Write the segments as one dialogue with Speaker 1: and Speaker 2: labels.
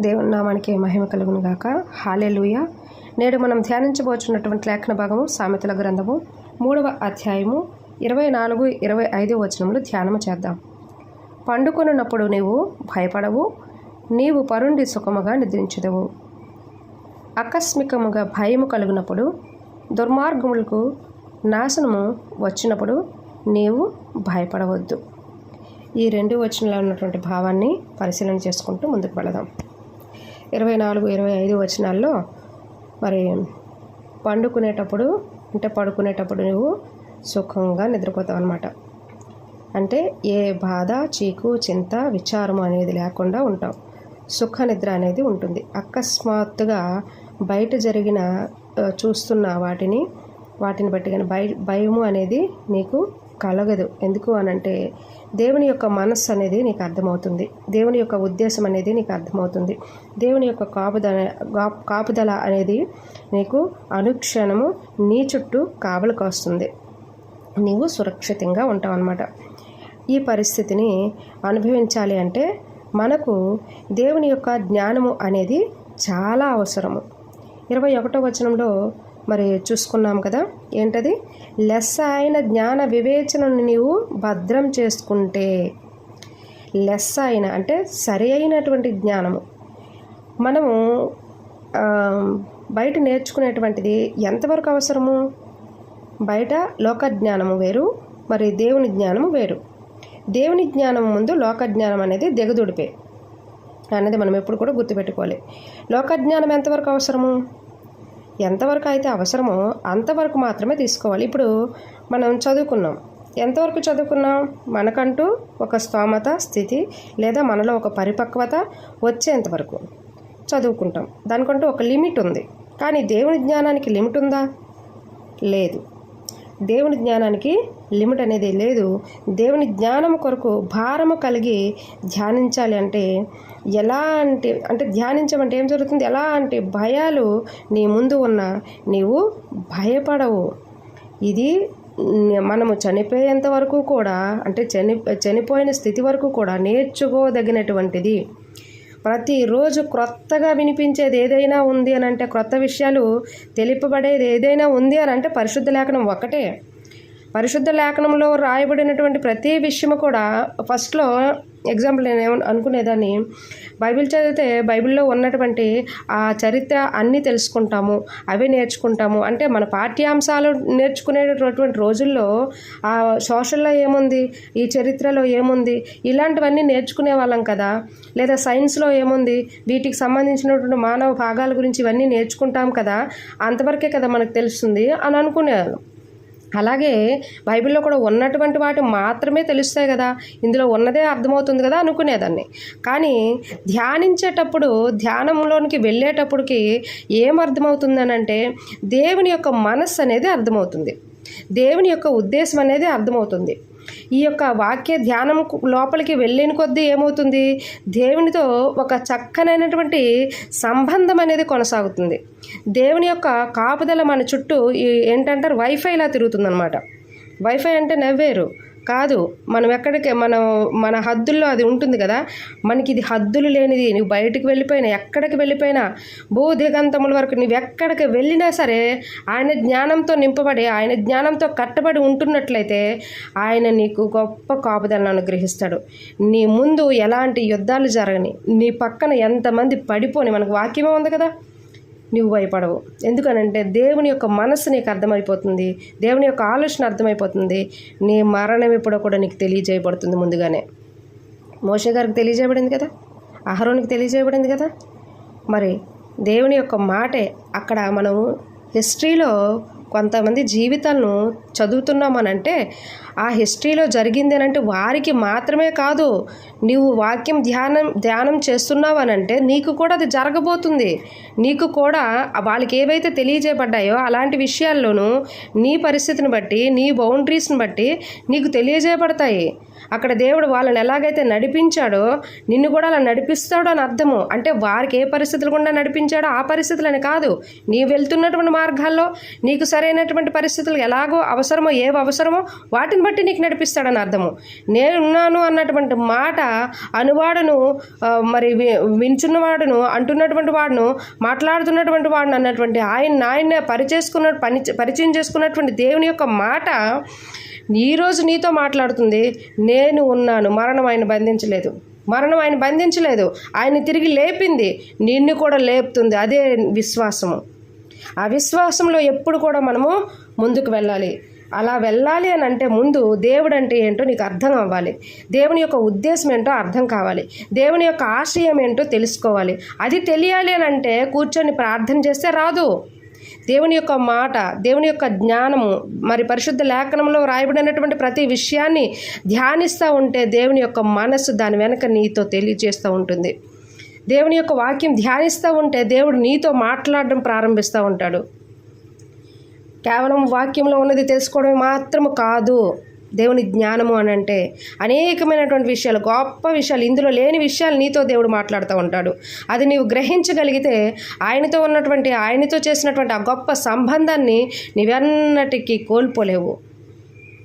Speaker 1: దేవుని నామానికి మహిమ కలుగును గాక. హాలేలుయ నేడు మనం ధ్యానించబోచున్నటువంటి లేఖన భాగము సామెతల గ్రంథము మూడవ అధ్యాయము ఇరవై నాలుగు ఇరవై ఐదు వచనములు ధ్యానము చేద్దాం. పండుకొనున్నప్పుడు నీవు భయపడవు నీవు పరుండి సుఖముగా నిద్రించదవు. ఆకస్మికముగా భయము కలిగినప్పుడు దుర్మార్గములకు నాశనము వచ్చినప్పుడు నీవు భయపడవద్దు. ఈ రెండు వచనంలో ఉన్నటువంటి భావాన్ని పరిశీలన చేసుకుంటూ ముందుకు వెళదాం. ఇరవై నాలుగు ఇరవై ఐదు వచనాల్లో మరి పండుకునేటప్పుడు అంటే పడుకునేటప్పుడు నువ్వు సుఖంగా నిద్రపోతావు అనమాట అంటే ఏ బాధ చీకు చింత విచారం అనేది లేకుండా ఉంటావు. సుఖ నిద్ర అనేది ఉంటుంది. అకస్మాత్తుగా బయట జరిగిన చూస్తున్న వాటిని వాటిని బట్టి కానీ భయ భయము అనేది నీకు కలగదు. ఎందుకు అనంటే దేవుని యొక్క మనస్సు అనేది నీకు అర్థమవుతుంది. దేవుని యొక్క ఉద్దేశం అనేది నీకు అర్థమవుతుంది. దేవుని యొక్క కాపుదల కాపుదల అనేది నీకు అనుక్షణము నీ చుట్టూ కావలికి వస్తుంది నీవు సురక్షితంగా ఉంటావు అన్నమాట. ఈ పరిస్థితిని అనుభవించాలి అంటే మనకు దేవుని యొక్క జ్ఞానము అనేది చాలా అవసరము. ఇరవై ఒకటో వచనంలో మరి చూసుకున్నాం కదా. ఏంటది? లెస్స అయిన జ్ఞాన వివేచనను నీవు భద్రం చేసుకుంటే లెస్స అయిన అంటే సరి అయినటువంటి జ్ఞానము. మనము బయట నేర్చుకునేటువంటిది ఎంతవరకు అవసరము? బయట లోక జ్ఞానము వేరు మరి దేవుని జ్ఞానము వేరు. దేవుని జ్ఞానం ముందు లోక జ్ఞానం అనేది దిగదుడిపే. అనేది మనం ఎప్పుడు కూడా గుర్తుపెట్టుకోవాలి. లోక జ్ఞానం ఎంతవరకు అవసరము? ఎంతవరకు అయితే అవసరమో అంతవరకు మాత్రమే తీసుకోవాలి. ఇప్పుడు మనం చదువుకున్నాం. ఎంతవరకు చదువుకున్నాం? మనకంటూ ఒక స్తోమత స్థితి లేదా మనలో ఒక పరిపక్వత వచ్చేంతవరకు చదువుకుంటాం. దానికంటూ ఒక లిమిట్ ఉంది. కానీ దేవుని జ్ఞానానికి లిమిట్ ఉందా? లేదు. దేవుని జ్ఞానానికి లిమిట్ అనేది లేదు. దేవుని జ్ఞానం కొరకు భారము కలిగి ధ్యానించాలి అంటే ఎలా అంటే అంటే ధ్యానించమంటే ఏం జరుగుతుంది? ఎలాంటి భయాలు నీ ముందు ఉన్న నీవు భయపడవు. ఇది మనము చనిపోయేంత వరకు కూడా అంటే చని చనిపోయిన స్థితి వరకు కూడా నేర్చుకోదగినటువంటిది. ప్రతిరోజు క్రొత్తగా వినిపించేది ఏదైనా ఉంది అని అంటే క్రొత్త విషయాలు తెలిపబడేది ఏదైనా ఉంది అని అంటే పరిశుద్ధ లేఖనం ఒకటే. పరిశుద్ధ లేఖనంలో రాయబడినటువంటి ప్రతి విషయము కూడా ఫస్ట్లో ఎగ్జాంపుల్ నేను ఏమని అనుకునేదాన్ని. బైబిల్ చదివితే బైబిల్లో ఉన్నటువంటి ఆ చరిత్ర అన్నీ తెలుసుకుంటాము అవే నేర్చుకుంటాము. అంటే మన పాఠ్యాంశాలు నేర్చుకునేటటువంటి రోజుల్లో ఆ సోషల్లో ఏముంది? ఈ చరిత్రలో ఏముంది? ఇలాంటివన్నీ నేర్చుకునే వాళ్ళం కదా. లేదా సైన్స్లో ఏముంది? వీటికి సంబంధించినటువంటి మానవ భాగాల గురించి ఇవన్నీ నేర్చుకుంటాం కదా. అంతవరకే కదా మనకు తెలుస్తుంది అని అనుకునేవాళ్ళం. అలాగే బైబిల్లో కూడా ఉన్నటువంటి వాటి మాత్రమే తెలుస్తాయి కదా. ఇందులో ఉన్నదే అర్థమవుతుంది కదా అనుకునేదాన్ని. కానీ ధ్యానించేటప్పుడు ధ్యానంలోనికి వెళ్ళేటప్పటికి ఏం అర్థమవుతుందనంటే దేవుని యొక్క మనస్సు అనేది అర్థమవుతుంది. దేవుని యొక్క ఉద్దేశం అనేది అర్థమవుతుంది. ఈ యొక్క వాక్య ధ్యానం లోపలికి వెళ్ళిన కొద్దీ ఏమవుతుంది? దేవునితో ఒక చక్కనైనటువంటి సంబంధం అనేది కొనసాగుతుంది. దేవుని యొక్క కాపుదల మన చుట్టూ ఏంటంటారు? వైఫైలా తిరుగుతుందనమాట వైఫై అంటే నవ్వేరు. కాదు మనం ఎక్కడికి మనం మన హద్దుల్లో అది ఉంటుంది కదా. మనకి ఇది హద్దులు లేనిది నువ్వు బయటికి వెళ్ళిపోయినా ఎక్కడికి వెళ్ళిపోయినా భూ దిగంతముల వరకు నువ్వు ఎక్కడికి వెళ్ళినా సరే ఆయన జ్ఞానంతో నింపబడి ఆయన జ్ఞానంతో కట్టబడి ఉంటున్నట్లయితే ఆయన నీకు గొప్ప కాపుదలను అనుగ్రహిస్తాడు. నీ ముందు ఎలాంటి యుద్ధాలు జరగని నీ పక్కన ఎంతమంది పడిపోని మనకు వాక్యమే ఉంది కదా. నువ్వు భయపడవు. ఎందుకనంటే దేవుని యొక్క మనస్సు నీకు అర్థమైపోతుంది. దేవుని యొక్క ఆలోచన అర్థమైపోతుంది. నీ మరణం ఎప్పుడో కూడా నీకు తెలియజేయబడుతుంది ముందుగానే. మోషే గారికి తెలియజేయబడింది కదా? అహరోనికి తెలియజేయబడింది కదా? మరి దేవుని యొక్క మాటే అక్కడ మనము హిస్టరీలో కొంతమంది జీవితాలను చదువుతున్నామనంటే ఆ హిస్టరీలో జరిగింది అంటే వారికి మాత్రమే కాదు నీవు వాక్యం ధ్యానం ధ్యానం చేస్తున్నావనంటే నీకు కూడా అది జరగబోతుంది. నీకు కూడా వాళ్ళకి ఏవైతే తెలియజేయబడ్డాయో అలాంటి విషయాల్లోనూ నీ పరిస్థితిని బట్టి నీ బౌండరీస్ని బట్టి నీకు తెలియజేయబడతాయి. అక్కడ దేవుడు వాళ్ళని ఎలాగైతే నడిపించాడో నిన్ను కూడా అలా నడిపిస్తాడో అని అర్థము. అంటే వారికి ఏ పరిస్థితులు గుండా నడిపించాడో ఆ పరిస్థితులని కాదు. నీ వెళ్తున్నటువంటి మార్గాల్లో నీకు సరైనటువంటి పరిస్థితులు ఎలాగో అవసరమో ఏవి అవసరమో వాటిని బట్టి నీకు నడిపిస్తాడని అర్థము. నేనున్నాను అన్నటువంటి మాట అనువాడును మరి వి- వించున్నవాడును అంటున్నటువంటి వాడును మాట్లాడుతున్నటువంటి వాడును అన్నటువంటి ఆయన ఆయన పరిచేసుకున్న పని పరిచయం చేసుకున్నటువంటి దేవుని యొక్క మాట ఈరోజు నీతో మాట్లాడుతుంది నేను ఉన్నాను మరణం ఆయన బంధించలేదు. మరణం ఆయన బంధించలేదు. ఆయన తిరిగి లేపింది నిన్ను కూడా లేపుతుంది. అదే విశ్వాసము. ఆ విశ్వాసంలో ఎప్పుడు కూడా మనము ముందుకు వెళ్ళాలి. అలా వెళ్ళాలి అని అంటే ముందు దేవుడు అంటే ఏంటో నీకు అర్థం అవ్వాలి. దేవుని యొక్క ఉద్దేశం ఏంటో అర్థం కావాలి. దేవుని యొక్క ఆశయం ఏంటో తెలుసుకోవాలి. అది తెలియాలి అని అంటే కూర్చొని ప్రార్థన చేస్తే రాదు. దేవుని యొక్క మాట దేవుని యొక్క జ్ఞానము మరి పరిశుద్ధ లేఖనంలో వ్రాయబడినటువంటి ప్రతి విషయాన్ని ధ్యానిస్తూ ఉంటే దేవుని యొక్క మనస్సు దాని వెనక నీతో తెలియజేస్తూ ఉంటుంది. దేవుని యొక్క వాక్యం ధ్యానిస్తూ ఉంటే దేవుడు నీతో మాట్లాడడం ప్రారంభిస్తూ ఉంటాడు. కేవలం వాక్యంలో ఉన్నది తెలుసుకోవడం మాత్రము కాదు. దేవుని జ్ఞానము అని అంటే అనేకమైనటువంటి విషయాలు గొప్ప విషయాలు ఇందులో లేని విషయాలు నీతో దేవుడు మాట్లాడుతూ ఉంటాడు. అది నీవు గ్రహించగలిగితే ఆయనతో ఉన్నటువంటి ఆయనతో చేసినటువంటి ఆ గొప్ప సంబంధాన్ని నీవెన్నటికీ కోల్పోలేవు.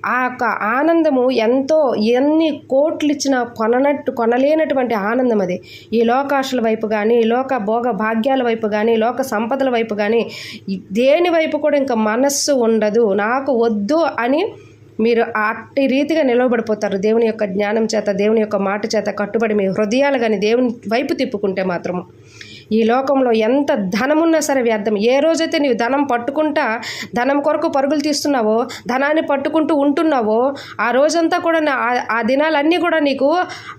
Speaker 1: ఆ యొక్క ఆనందము ఎంతో ఎన్ని కోట్లు ఇచ్చినా కొననట్టు కొనలేనటువంటి ఆనందం అది. ఈ లోకాశల వైపు కానీ ఈ లోక భోగ భాగ్యాల వైపు కానీ లోక సంపదల వైపు కానీ దేని వైపు కూడా ఇంకా మనస్సు ఉండదు నాకు వద్దు అని మీరు అట్టి రీతిగా నిలవబడిపోతారు దేవుని యొక్క జ్ఞానం చేత దేవుని యొక్క మాట చేత కట్టుబడి మీ హృదయాలు కానీ దేవుని వైపు తిప్పుకుంటే మాత్రము. ఈ లోకంలో ఎంత ధనమున్నా సరే వ్యర్థం. ఏ రోజైతే నీవు ధనం పట్టుకుంటా ధనం కొరకు పరుగులు తీస్తున్నావో ధనాన్ని పట్టుకుంటూ ఉంటున్నావో ఆ రోజంతా కూడా నా- ఆ- దినాలన్నీ కూడా నీకు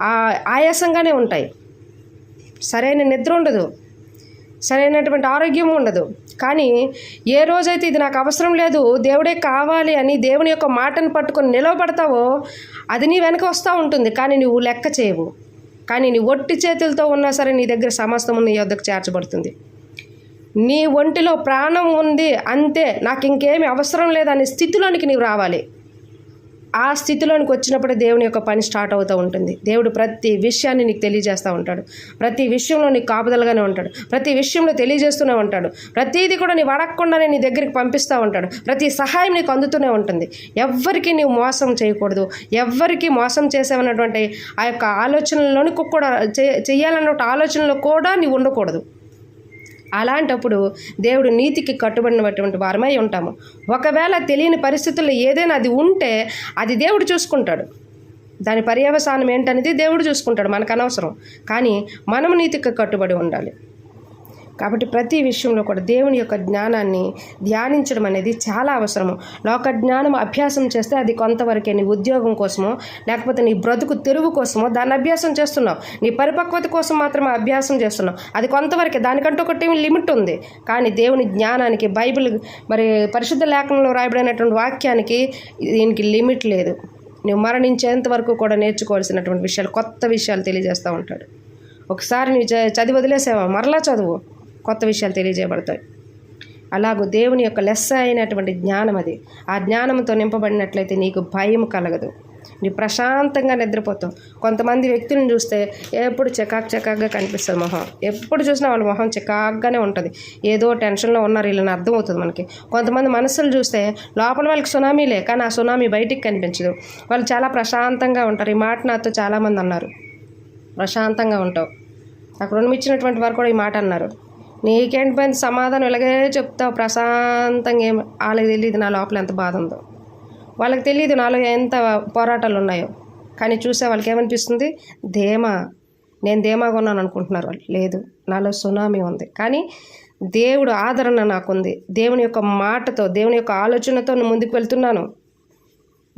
Speaker 1: ఆ, ఆయాసంగానే ఉంటాయి. సరైన నిద్ర ఉండదు. సరైనటువంటి ఆరోగ్యం ఉండదు. కానీ ఏ రోజైతే ఇది నాకు అవసరం లేదు దేవుడే కావాలి అని దేవుని యొక్క మాటను పట్టుకొని నిలవబడతావో అది నీ వెనక వస్తూ ఉంటుంది. కానీ నువ్వు లెక్క చేయవు. కానీ నీ ఒట్టి చేతులతో ఉన్నా సరే నీ దగ్గర సమస్తము నీ యొద్దకు చేర్చబడుతుంది. నీ ఒంటిలో ప్రాణం ఉంది అంతే నాకు ఇంకేమి అవసరం లేదనే స్థితిలోనికి నీవు రావాలి. ఆ స్థితిలోనికి వచ్చినప్పుడే దేవుని యొక్క పని స్టార్ట్ అవుతూ ఉంటుంది. దేవుడు ప్రతి విషయాన్ని నీకు తెలియజేస్తూ ఉంటాడు. ప్రతి విషయంలో నీకు కాపుదలుగానే ఉంటాడు. ప్రతి విషయంలో తెలియజేస్తూనే ఉంటాడు. ప్రతిదీ కూడా నీవు అడగకుండానే నీ దగ్గరికి పంపిస్తూ ఉంటాడు. ప్రతి సహాయం నీకు అందుతూనే ఉంటుంది. ఎవ్వరికి నీవు మోసం చేయకూడదు. ఎవ్వరికీ మోసం చేసామన్నటువంటి ఆ యొక్క ఆలోచనలోని కూడా చే- చేయాలన్న ఆలోచనలో కూడా నీవు ఉండకూడదు. అలాంటప్పుడు దేవుడు నీతికి కట్టుబడినటువంటి వారమై ఉంటాము. ఒకవేళ తెలియని పరిస్థితుల్లో ఏదైనా అది ఉంటే అది దేవుడు చూసుకుంటాడు. దాని పర్యవసానం ఏంటనేది దేవుడు చూసుకుంటాడు మనకు అనవసరం. కానీ మనము నీతికి కట్టుబడి ఉండాలి. కాబట్టి ప్రతి విషయంలో కూడా దేవుని యొక్క జ్ఞానాన్ని ధ్యానించడం అనేది చాలా అవసరము. లోక జ్ఞానం అభ్యాసం చేస్తే అది కొంతవరకే నీ ఉద్యోగం కోసమో లేకపోతే నీ బ్రతుకు తెరువు కోసమో దాన్ని అభ్యాసం చేస్తున్నావు. నీ పరిపక్వత కోసం మాత్రమే అభ్యాసం చేస్తున్నావు. అది కొంతవరకే దానికంటూ ఒకటి లిమిట్ ఉంది. కానీ దేవుని జ్ఞానానికి బైబిల్ మరి పరిశుద్ధ లేఖనంలో రాయబడినటువంటి వాక్యానికి దీనికి లిమిట్ లేదు. నువ్వు మరణించేంత వరకు కూడా నేర్చుకోవాల్సినటువంటి విషయాలు కొత్త విషయాలు తెలియజేస్తూ ఉంటాడు. ఒకసారి నువ్వు చ- చదివి వదిలేసావా? మరలా చదువు. కొత్త విషయాలు తెలియజేయబడతాయి. అలాగూ దేవుని యొక్క లెస్స అయినటువంటి జ్ఞానం అది. ఆ జ్ఞానంతో నింపబడినట్లయితే నీకు భయం కలగదు. నీ ప్రశాంతంగా నిద్రపోతావు. కొంతమంది వ్యక్తులను చూస్తే ఎప్పుడు చకాక్ చకాక్గా కనిపిస్తుంది మొహం. ఎప్పుడు చూసినా వాళ్ళ మొహం చకాక్గానే ఉంటుంది. ఏదో టెన్షన్లో ఉన్నారు వీళ్ళని అర్థమవుతుంది మనకి. కొంతమంది మనసులు చూస్తే లోపల వాళ్ళకి సునామీలే కానీ ఆ సునామీ బయటికి కనిపించదు. వాళ్ళు చాలా ప్రశాంతంగా ఉంటారు. ఈ మాట నాతో చాలామంది అన్నారు. ప్రశాంతంగా ఉంటావు. నాకు రుణం ఇచ్చినటువంటి వారు కూడా ఈ మాట అన్నారు. నీకేంటి పైన? సమాధానం ఇలాగే చెప్తావు. ప్రశాంతంగా ఏమి? వాళ్ళకి తెలియదు నా లోపల ఎంత బాధ ఉందో. వాళ్ళకి తెలియదు నాలో ఎంత పోరాటాలు ఉన్నాయో. కానీ చూసే వాళ్ళకి ఏమనిపిస్తుంది? ధేమా. నేను ధేమాగా ఉన్నాను అనుకుంటున్నారు వాళ్ళు. లేదు నాలో సునామీ ఉంది. కానీ దేవుడు ఆదరణ నాకుంది. దేవుని యొక్క మాటతో దేవుని యొక్క ఆలోచనతో నేను ముందుకు వెళ్తున్నాను.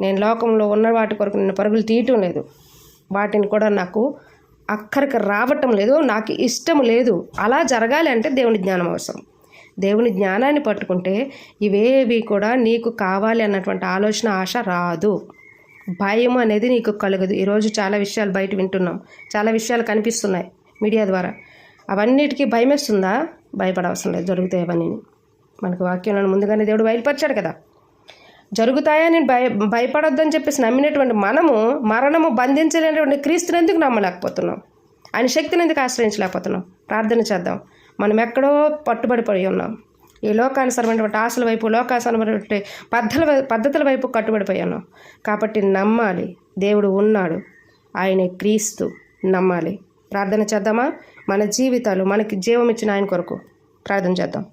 Speaker 1: నేను లోకంలో ఉన్న వాటి కొరకు నేను పరుగులు తీయటం లేదు. వాటిని కూడా నాకు అక్కడికి రావటం లేదు నాకు ఇష్టం లేదు. అలా జరగాలి అంటే దేవుని జ్ఞానం అవసరం. దేవుని జ్ఞానాన్ని పట్టుకుంటే ఇవేవి కూడా నీకు కావాలి అన్నటువంటి ఆలోచన ఆశ రాదు. భయం అనేది నీకు కలగదు. ఈరోజు చాలా విషయాలు బయట వింటున్నాం. చాలా విషయాలు కనిపిస్తున్నాయి మీడియా ద్వారా. అవన్నిటికీ భయమేస్తుందా? భయపడవసరం లేదు. జరుగుతాయి అవన్నీ. మనకు వాక్యంలో ముందుగానే దేవుడు బయలుపరిచాడు కదా. జరుగుతాయని భయ భయపడొద్దని చెప్పేసి నమ్మినటువంటి మనము మరణము బంధించలేనటువంటి క్రీస్తుని ఎందుకు నమ్మలేకపోతున్నాం? ఆయన శక్తిని ఎందుకు ఆశ్రయించలేకపోతున్నాం? ప్రార్థన చేద్దాం. మనం ఎక్కడో పట్టుబడిపోయి ఉన్నాం. ఈ లోకానుసరమైనటువంటి ఆశల వైపు లోకానుసరమైనటువంటి పద్ధతుల వై- పద్ధతుల వైపు కట్టుబడిపోయి ఉన్నాం. కాబట్టి నమ్మాలి. దేవుడు ఉన్నాడు. ఆయనే క్రీస్తు. నమ్మాలి. ప్రార్థన చేద్దామా? మన జీవితాలు మనకి జీవం ఇచ్చిన ఆయన కొరకు ప్రార్థన చేద్దాం.